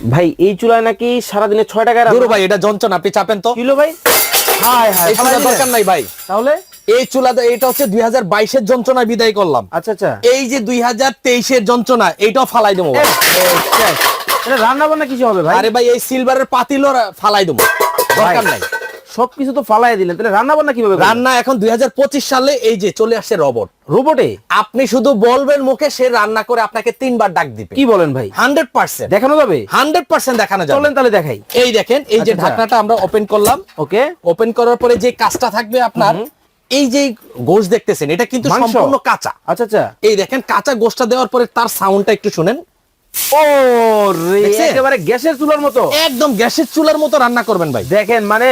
ভাই এই চুলায় নাকি সারাদিনে ছয় টাকা দুরু ভাই এটা যন্ত্রণা আপনি চাপেন তো। কিলো ভাই? হায় হায় দরকার নাই ভাই। তাহলে? এই চুলা এটা হচ্ছে দুই হাজার বাইশের যন্ত্রণা বিদায় করলাম। আচ্ছা আচ্ছা। এই যে দুই হাজার তেইশের যন্ত্রণা এইটাও ফালাই দেবো রান্না বান্না কিছু হবে ভাই? আরে ভাই এই সিলভারের পাতিলও ফালাই দেবো। দরকার নাই। সবকিছু তো ফালাই দিলেন। তাহলে রান্না বান্না কীভাবে রান্না এখন দুই সালে এই যে চলে আসছে রবট। রোবটে? আপনি শুধু বলবেন মুখে সে রান্না করে আপনাকে তিনবার ডাক দিবে। কি বলেন ভাই? Hundred percent. দেখানো যাবে? হান্ড্রেড পার্সেন্ট দেখানো যাবে। চলেন তাহলে দেখাই। এই দেখেন এই যে আচ্ছা, ঢাকনাটা আমরা ওপেন করলাম। ওকে। ওপেন করার পরে যে কাজটা থাকবে আপনার এই যে গোশ দেখতেছেন এটা কিন্তু? সম্পূর্ণ কাঁচা। আচ্ছা আচ্ছা। এই দেখেন কাঁচা গোশটা দেওয়ার পরে তার সাউন্ডটা একটু শুনেন। ও রে দেখছেন? একেবারে গ্যাসের চুলার মতো। একদম গ্যাসের চুলার মতো রান্না করবেন ভাই। দেখেন মানে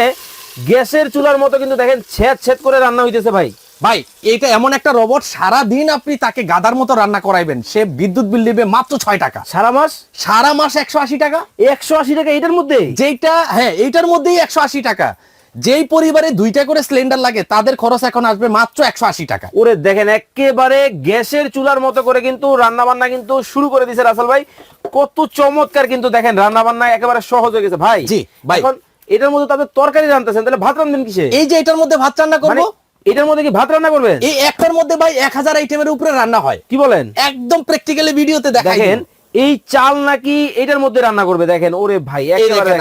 গ্যাসের চুলার মতো কিন্তু দেখেন ছেদ ছেদ করে রান্না হইতেছে ভাই। ভাই এটা এমন একটা রোবট সারা দিন আপনি তাকে গাদার মতো রান্না করাইবেন। সে বিদ্যুৎ বিল দিবে মাত্র ছয় টাকা। সারা মাস? সারা মাস একশো আশি টাকা? একশো আশি টাকা এটার মধ্যে? যেটা হ্যাঁ এইটার মধ্যেই একশো আশি টাকা। যেই পরিবারে দুইটা করে সিলিন্ডার লাগে তাদের খরচ এখন আসবে মাত্র একশো আশি টাকা। ওরে দেখেন একেবারে গ্যাসের চুলার মতো করে কিন্তু রান্না বান্না কিন্তু শুরু করে দিয়েছে রাসেল ভাই। কত চমৎকার কিন্তু দেখেন রান্না বান্না একেবারে সহজ হয়ে গেছে। ভাই জি, ভাই। এখন এটার মধ্যে তো আপনি তরকারি রান্নতেছেন তাহলে ভাত রান্ধবেন কিসে? এই যে এটার মধ্যে ভাত রান্না মানে করব এটার মধ্যে কি ভাত রান্না করবেন? এই একটার মধ্যে ভাই এক হাজার আইটেমের উপরে রান্না হয়। কি বলেন? একদম প্র্যাকটিক্যালি ভিডিওতে দেখেন এই চাল নাকি এটার মধ্যে রান্না করবে দেখেন ওরে ভাই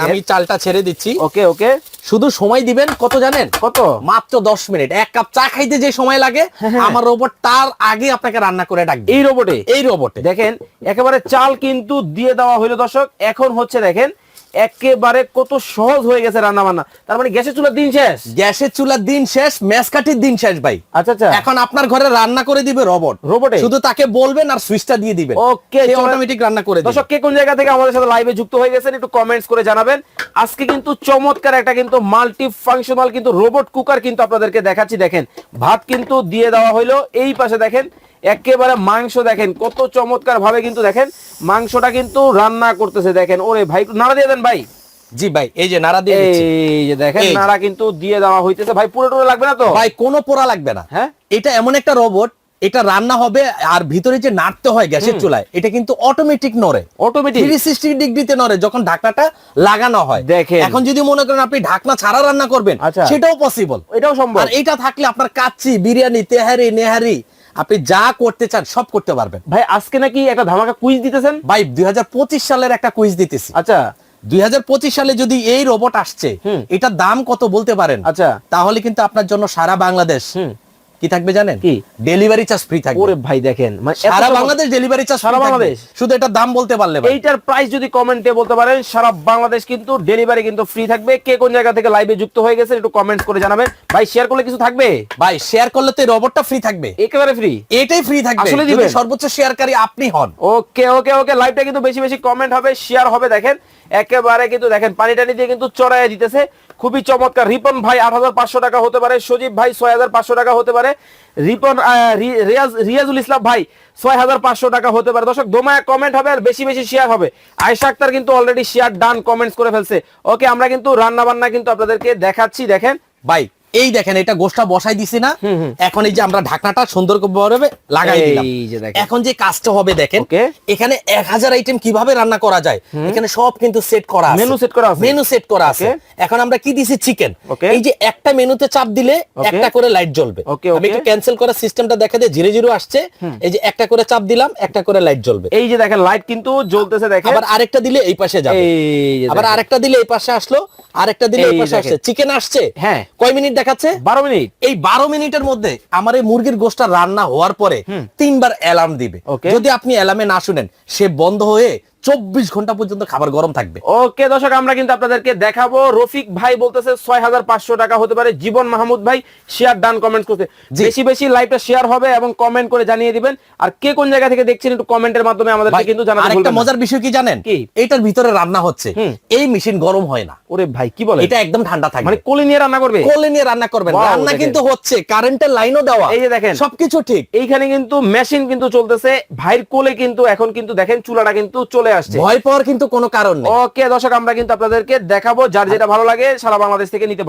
আমি চালটা ছেড়ে দিচ্ছি। ওকে ওকে। শুধু সময় দিবেন কত জানেন? কত? মাত্র দশ মিনিট। এক কাপ চা খাইতে যে সময় লাগে হ্যাঁ। আমার রোবট তার আগে আপনাকে রান্না করে ডাকবে। এই রোবটে এই রোবটে দেখেন একেবারে চাল কিন্তু দিয়ে দেওয়া হইল দর্শক। এখন হচ্ছে দেখেন একেবারে কত সহজ হয়ে গেছে রান্না বান্না তার মানে গ্যাসের চুলার দিন শেষ? গ্যাসের চুলার দিন শেষ মেসকাঠির দিন শেষ ভাই। আচ্ছা আচ্ছা। এখন আপনার ঘরে রান্না করে দিবে রোবট রোবটে? শুধু তাকে বলবেন আর সুইচটা দিয়ে দিবেন। ওকে অটোমেটিক রান্না করে দিবে। দর্শক কে কোন জায়গা থেকে আমাদের সাথে লাইভে যুক্ত হয়ে গেছেন একটু কমেন্টস করে জানাবেন। আজকে কিন্তু চমৎকার একটা কিন্তু মাল্টি ফাংশনাল কিন্তু রোবট কুকার কিন্তু আপনাদেরকে দেখাচ্ছি। দেখেন ভাত কিন্তু দিয়ে দেওয়া হইল। এই পাশে দেখেন একেবারে মাংস দেখেন কত চমৎকার ভাবে কিন্তু দেখেন মাংসটা কিন্তু রান্না করতেছে দেখেন। ওরে ভাই নাড়া দিয়ে দেন ভাই। জি ভাই এই যে নাড়া দিয়ে এই যে দেখেন নাড়া কিন্তু দিয়ে দেওয়া হইতেছে। ভাই পুরো টুরো লাগবে না তো? ভাই কোনো পোড়া লাগবে না। হ্যাঁ? এটা এমন একটা রোবট এটা রান্না হবে আর ভিতরে যে নাড়তে হয় গ্যাসের চুলায় এটা কিন্তু অটোমেটিক নড়ে। অটোমেটিক থ্রি সিক্সটি ডিগ্রিতে নড়ে যখন ঢাকনাটা লাগানো হয়। দেখেন। এখন যদি মনে করেন আপনি ঢাকনা ছাড়া রান্না করবেন আচ্ছা। সেটাও পসিবল এটাও সম্ভব। আর এটা থাকলে আপনার কাচ্চি বিরিয়ানি তেহারি নেহারি আপনি যা করতে চান সব করতে পারবেন। ভাই আজকে নাকি একটা ধামাকা কুইজ দিতেছেন? ভাই দুই হাজার পঁচিশ সালের একটা কুইজ দিতেছি। আচ্ছা। দুই হাজার পঁচিশ সালে যদি এই রোবট আসছে এটা এটার দাম কত বলতে পারেন? আচ্ছা। তাহলে কিন্তু আপনার জন্য সারা বাংলাদেশ। কি থাকবে জানেন? কি? ডেলিভারি চার্জ ফ্রি থাকবে। ওরে ভাই দেখেন মানে সারা বাংলাদেশ ডেলিভারি চার্জ সারা বাংলাদেশ? শুধু এটার দাম বলতে পারলে ভাই। এইটার প্রাইস যদি কমেন্টে বলতে পারেন সারা বাংলাদেশ কিন্তু ডেলিভারি কিন্তু ফ্রি থাকবে। কে কোন জায়গা থেকে লাইভে যুক্ত হয়ে গেছে একটু কমেন্টস করে জানাবেন। ভাই শেয়ার করলে কিছু থাকবে? ভাই শেয়ার করলে তো রোবটটা ফ্রি থাকবে। একেবারে ফ্রি এটাই ফ্রি থাকবে। আসলে যদি দিবেন? সর্বোচ্চ শেয়ারকারী আপনি হন। ওকে ওকে ওকে লাইভটা কিন্তু বেশি বেশি কমেন্ট হবে শেয়ার হবে দেখেন। একেবারে কিন্তু দেখেন পানি টানি দিয়ে কিন্তু চড়াইয়া দিতেছে। খুবই চমৎকার। রিপন ভাই আট হাজার পাঁচশো টাকা হতে পারে, সজীব ভাই ছয় হাজার পাঁচশো টাকা হতে পারে, রিপন রিয়াজ, রিয়াজুল ইসলাম ভাই ছয় হাজার পাঁচশো টাকা হতে পারে। দর্শক, দোমায় কমেন্ট হবে আর বেশি বেশি শেয়ার হবে। আয়সা আক্তার কিন্তু অলরেডি শেয়ার ডান কমেন্টস করে ফেলছে। ওকে আমরা কিন্তু রান্না বান্না কিন্তু আপনাদেরকে দেখাচ্ছি, দেখেন ভাই এই দেখেন এটা গোষ্ঠা বসাই দিছি না। এখন এই যে আমরা ঢাকনাটা সুন্দর করে লাগাই দিলাম। এখন যে কাজটা হবে দেখেন এখানে এক হাজার আইটেম কীভাবে রান্না করা যায় এখানে সব কিন্তু সেট করা Menu set করা আছে। মেনু সেট করা আছে। এখন আমরা কি দিছি? চিকেন এই যে একটা মেনুতে চাপ দিলে একটা করে লাইট জ্বলবে। আমি একটু ক্যান্সেল করার সিস্টেমটা দেখা দিয়ে জিরো জিরো আসছে। এই যে একটা করে চাপ দিলাম একটা করে লাইট জ্বলবে। এই যে দেখেন লাইট কিন্তু জ্বলতেছে দেখেন। আবার আরেকটা দিলে এই পাশে যাবে। আবার আরেকটা দিলে এই পাশে আসলো আরেকটা দিলে এই পাশে আসছে। চিকেন আসছে? হ্যাঁ। কয় মিনিট দেখাচ্ছে? বারো মিনিট। এই বারো মিনিটের মধ্যে আমার এই মুরগির গোষ্ঠটা রান্না হওয়ার পরে তিনবার অ্যালার্ম দিবে. যদি আপনি অ্যালার্মে না শুনেন সে বন্ধ হয়ে চব্বিশ ঘণ্টা পর্যন্ত খাবার গরম থাকবে। ওকে দর্শক আমরা কিন্তু আপনাদেরকে দেখাবো। রফিক ভাই বলতেছে ছয় হাজার পাঁচশো টাকা হতে পারে। জীবন মাহমুদ ভাই শেয়ার ডান কমেন্ট করতে বেশি বেশি লাইভটা শেয়ার হবে এবং কমেন্ট করে জানিয়ে দিবেন। আর কে কোন জায়গা থেকে দেখছেন একটু কমেন্টের মাধ্যমে আমাদেরকে কিন্তু না। মজার বিষয় কি জানেন? কি? এটার ভিতরে রান্না হচ্ছে। এই মেশিন গরম হয় না। ওরে ভাই কি বলে এটা একদম ঠান্ডা থাকে মানে কোলে নিয়ে রান্না করবে? কোলে নিয়ে রান্না করবেন। রান্না কিন্তু হচ্ছে কারেন্টের লাইনও দেওয়া। এই যে দেখেন। সবকিছু ঠিক। এইখানে কিন্তু মেশিন কিন্তু চলতেছে। ভাইয়ের কোলে কিন্তু এখন কিন্তু দেখেন চুলাটা কিন্তু চলে আসছে। ভয় পাওয়ার কিন্তু কোনো কারণ নেই। ওকে দর্শক আমরা কিন্তু আপনাদেরকে দেখাবো যার যেটা ভালো লাগে সারা বাংলাদেশ থেকে নিতে